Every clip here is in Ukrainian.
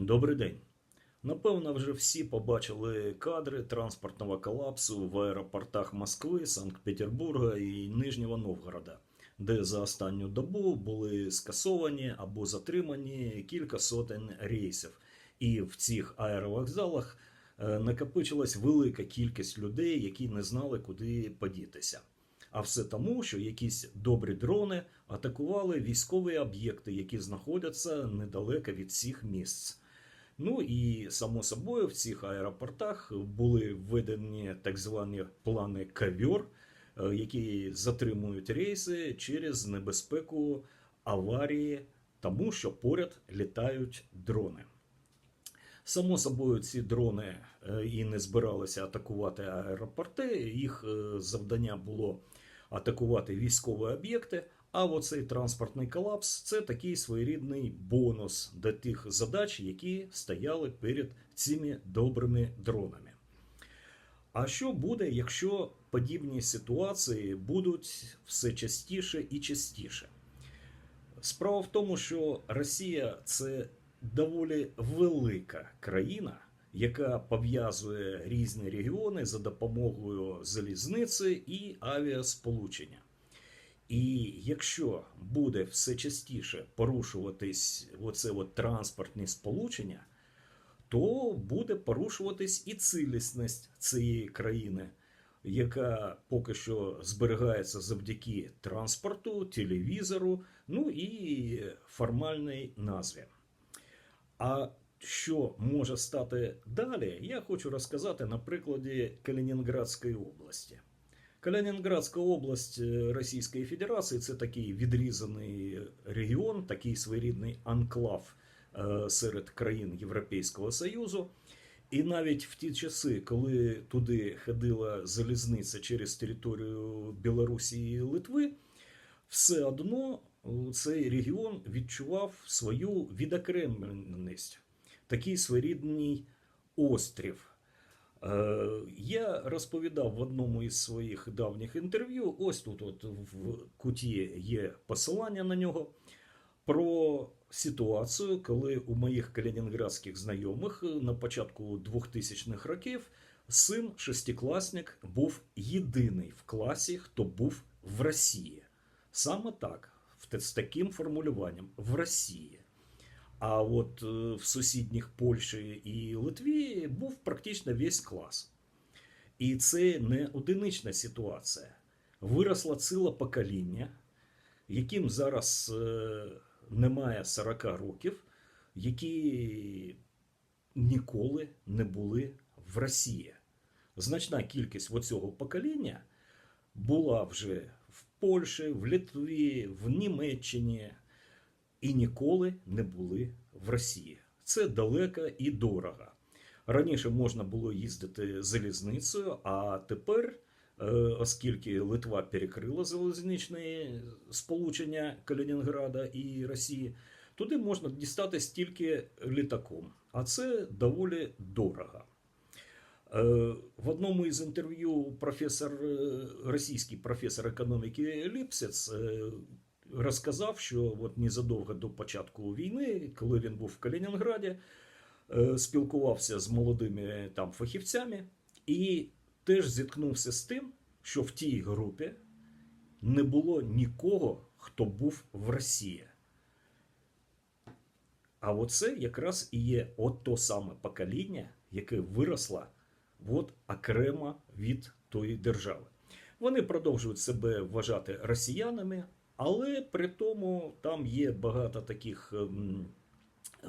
Добрий день. Напевно, вже всі побачили кадри транспортного колапсу в аеропортах Москви, Санкт-Петербурга і Нижнього Новгорода, де за останню добу були скасовані або затримані кілька сотень рейсів. І в цих аеровокзалах е, накопичилась велика кількість людей, які не знали, куди подітися. А все тому, що якісь добрі дрони атакували військові об'єкти, які знаходяться недалеко від цих місць. Ну і само собою в цих аеропортах були введені так звані плани кавьор, е, які затримують рейси через небезпеку аварії, тому що поряд літають дрони. Само собою, ці дрони е, і не збиралися атакувати аеропорти. Їх е, завдання було атакувати військові об'єкти. А оцей транспортний колапс це такий своєрідний бонус до тих задач, які стояли перед цими добрими дронами. А що буде, якщо подібні ситуації будуть все частіше і частіше? Справа в тому, що Росія це доволі велика країна, яка пов'язує різні регіони за допомогою залізниці і авіасполучення. І якщо буде все частіше порушуватись оце от транспортні сполучення, то буде порушуватись і цілісність цієї країни, яка поки що зберігається завдяки транспорту, телевізору, ну і формальній назві. А що може стати далі, я хочу розказати на прикладі Калінінградської області. Калінінградська область е, Російської Федерації це такий відрізаний регіон, такий своєрідний анклав е, серед країн Європейського Союзу. І навіть в ті часи, коли туди ходила залізниця через територію Білорусі і Литви, все одно цей регіон відчував свою відокремленість, такий своєрідний острів. Е, Я розповідав в одному із своїх давніх інтерв'ю. Ось тут, от в куті є посилання на нього. Про ситуацію, коли у моїх калінінградських знайомих на початку 2000-х років син шестикласник був єдиний в класі, хто був в Росії. Саме так, з таким формулюванням в Росії. А от е, в сусідніх Польщі і Литві був практично весь клас. І це не одинична ситуація. Виросла ціле покоління, яким зараз е, немає 40 років, які ніколи не були в Росії. Значна кількість оцього покоління була вже в Польщі, в Литві, в Німеччині і ніколи не були в Росії. Це далеко і дорого. Раніше можна було їздити залізницею, а тепер, е, оскільки Литва перекрила залізничне сполучення Калінінграда і Росії, туди можна дістатись тільки літаком, а це доволі дорого. Е, В одному із інтерв'ю професор, е, російський професор економіки Ліпсец розказав, що от незадовго до початку війни, коли він був в Калінінграді, е, спілкувався з молодими там фахівцями і теж зіткнувся з тим, що в тій групі не було нікого, хто був в Росії. А оце якраз і є от то саме покоління, яке виросло от окремо від тої держави. Вони продовжують себе вважати росіянами, але при тому там є багато таких ем,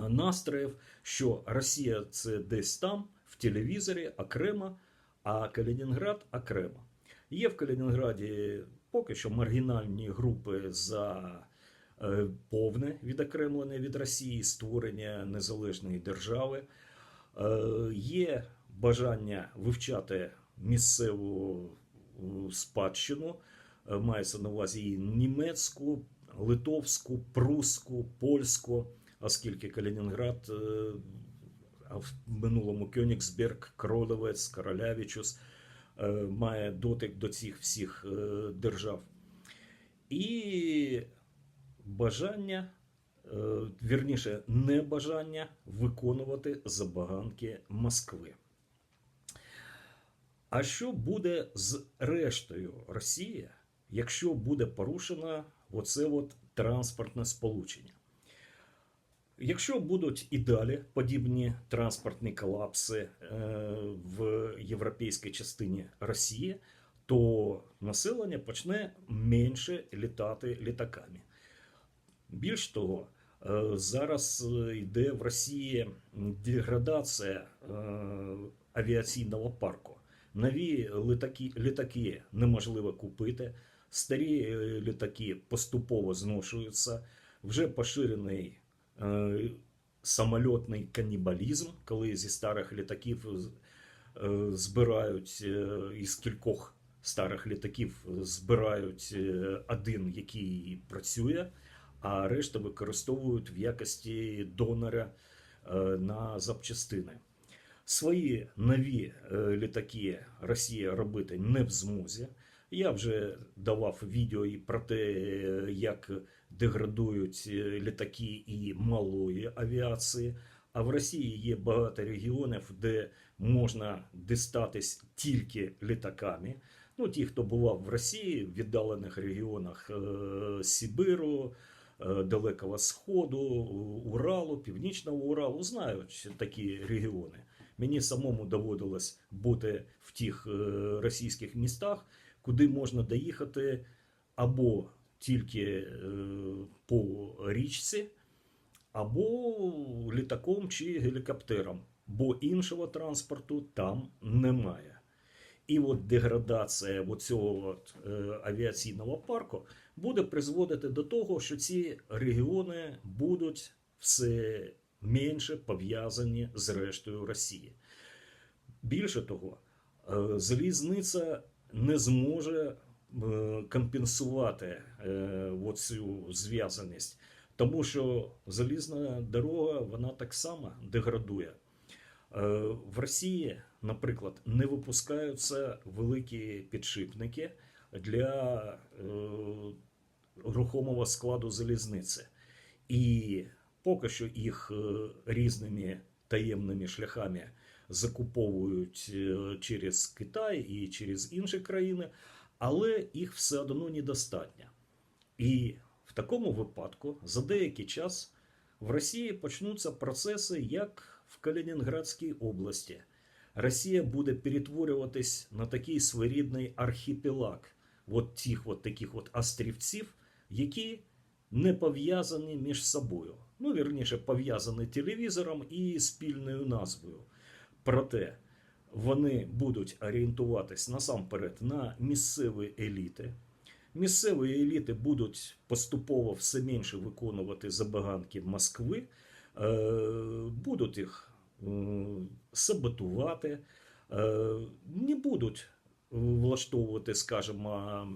настроїв, що Росія це десь там, в телевізорі окремо, а Калінінград окремо. Є в Калінінграді поки що маргінальні групи за е, повне відокремлення від Росії, створення незалежної держави. Е, Є бажання вивчати місцеву е, спадщину, мається на увазі і німецьку, литовську, прусську, польську, оскільки Калінінград, е, в минулому Кьонігсберг, Кролевець, Королявічус е, має дотик до цих всіх е, держав. І бажання е, вірніше, небажання виконувати забаганки Москви. А що буде з рештою Росії, якщо буде порушено оце от транспортне сполучення? Якщо будуть і далі подібні транспортні колапси е, в європейській частині Росії, то населення почне менше літати літаками. Більш того, е, зараз е, йде в Росії деградація авіаційного парку. Нові літаки, літаки неможливо купити, старі е, літаки поступово зношуються, вже поширений е, самольотний канібалізм, коли зі старих літаків е, збирають е, із кількох старих літаків збирають е, один, який працює, а решта використовують в якості донора на запчастини. Свої нові літаки Росія робити не в змозі. Я вже давав відео і про те, як деградують е, літаки і малої авіації. А в Росії є багато регіонів, де можна дістатись тільки літаками. Ну, ті, хто бував в Росії, в віддалених регіонах е, Сибиру, е, Далекого Сходу, Уралу, Північного Уралу, знають такі регіони. Мені самому доводилось бути в тих російських містах, куди можна доїхати або тільки е, по річці, або літаком чи гелікоптером, бо іншого транспорту там немає. І от деградація цього е, авіаційного парку буде призводити до того, що ці регіони будуть все менше пов'язані з рештою Росії. Більше того, е, залізниця не зможе е, компенсувати е, цю зв'язаність, тому що залізна дорога вона так само деградує. Е, В Росії, наприклад, не випускаються великі підшипники для рухомого складу залізниці. І поки що їх різними таємними шляхами закуповують е, через Китай і через інші країни, але їх все одно недостатньо. І в такому випадку за деякий час в Росії почнуться процеси, як в Калінінградській області. Росія буде перетворюватись на такий своєрідний архіпелаг от тих от таких от острівців, які не пов'язані між собою. Ну, вірніше, пов'язані телевізором і спільною назвою. Проте вони будуть орієнтуватись насамперед на місцеві еліти. Місцеві еліти будуть поступово все менше виконувати забаганки Москви, е, будуть їх е, саботувати, е, не будуть влаштовувати, скажімо,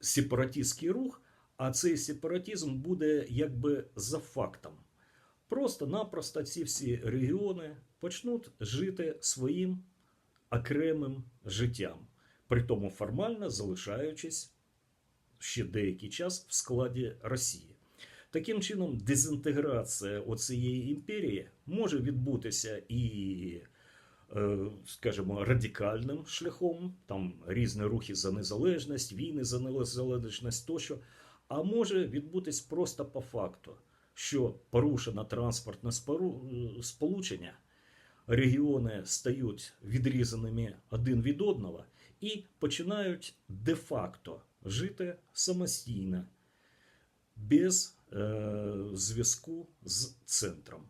сепаратистський рух, а цей сепаратизм буде якби за фактом. Просто-напросто ці всі регіони почнуть жити своїм окремим життям, при тому формально залишаючись ще деякий час в складі Росії. Таким чином, дезінтеграція оцієї імперії може відбутися і, е, скажімо, радикальним шляхом, там різні рухи за незалежність, війни за незалежність тощо, а може відбутись просто по факту, що порушено транспортне сполучення, регіони стають відрізаними один від одного і починають де-факто жити самостійно, без е, зв'язку з центром.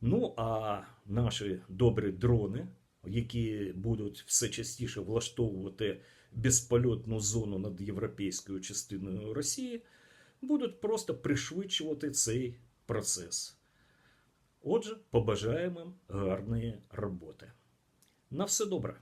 Ну а наші добрі дрони, які будуть все частіше влаштовувати безпольотну зону над європейською частиною Росії, будуть просто пришвидшувати цей процес. Отже, побажаємо гарної роботи. На все добре.